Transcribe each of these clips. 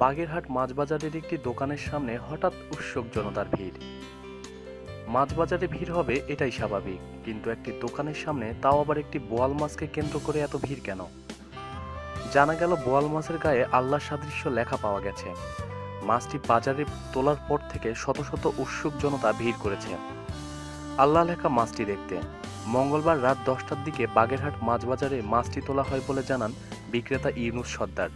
বাগেরহাট মাছ বাজারের একটি দোকানের সামনে হঠাৎ উৎসুক জনতার ভিড়। মাছ বাজারে ভিড় হবে এটাই স্বাভাবিক, কিন্তু একটি দোকানের সামনে তাও আবার একটি বোয়াল মাছকে কেন্দ্র করে এত ভিড় কেন? জানা গেল বোয়াল মাছের গায়ে আল্লাহ সাদৃশ্য লেখা পাওয়া গেছে। মাছটি বাজারে তোলার পর থেকে শত শত উৎসুক জনতা ভিড় করেছে। আল্লাহ লেখা মাছটি দেখতে। মঙ্গলবার রাত দশটার দিকে বাগেরহাট মাছ বাজারে মাছটি তোলা হয় বলে জানান বিক্রেতা ইউনুস সর্দার।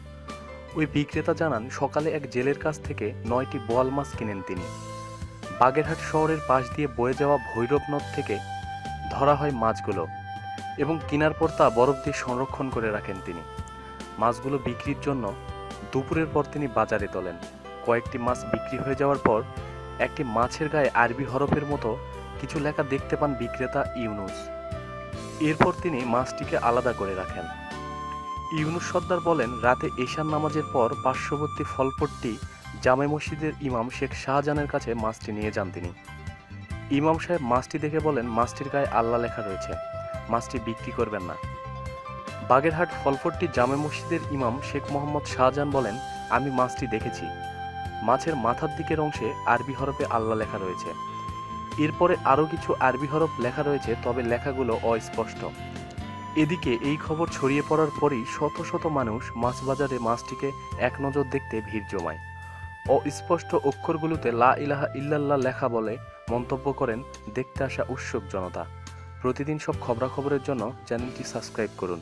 ওই বিক্রেতা জানান, সকালে এক জেলের কাছ থেকে নয়টি বোয়াল মাছ কিনেন তিনি। বাগেরহাট শহরের পাশ দিয়ে বয়ে যাওয়া ভৈরব নদ থেকে ধরা হয় মাছগুলো এবং কেনার পর তা বরফ দিয়ে সংরক্ষণ করে রাখেন তিনি। মাছগুলো বিক্রির জন্য দুপুরের পর তিনি বাজারে তোলেন। কয়েকটি মাছ বিক্রি হয়ে যাওয়ার পর একটি মাছের গায়ে আরবি হরফের মতো কিছু লেখা দেখতে পান বিক্রেতা ইউনুস। এরপর তিনি মাছটিকে আলাদা করে রাখেন। ইউনুস সর্দার বলেন, রাতে এশার নামাজের পর পার্শ্ববর্তী ফলপট্টি জামে মসজিদের ইমাম শেখ শাহজাহানের কাছে মাছটি নিয়ে যান তিনি। ইমাম সাহেব মাছটি দেখে বলেন, মাছটির গায়ে আল্লাহ লেখা রয়েছে। মাছটি বিক্রি করবেন না। বাগেরহাট ফলপট্টি জামে মসজিদের ইমাম শেখ মোহাম্মদ শাহজাহান বলেন, আমি মাছটি দেখেছি। মাছের মাথার দিকের অংশে আরবি হরফে আল্লাহ লেখা রয়েছে। এরপরে আরও কিছু আরবি হরফ লেখা রয়েছে, তবে লেখাগুলো অস্পষ্ট। এদিকে এই খবর ছড়িয়ে পড়ার পরই শত শত মানুষ মাছ বাজারে মাছটিকে এক নজর দেখতে ভিড় জমায়। অস্পষ্ট অক্ষরগুলোতে লা ইলাহা ইল্লাল্লাহ লেখা বলে মন্তব্য করেন দেখতে আসা উৎসুক জনতা। প্রতিদিন সব খবরাখবরের জন্য চ্যানেলটি সাবস্ক্রাইব করুন।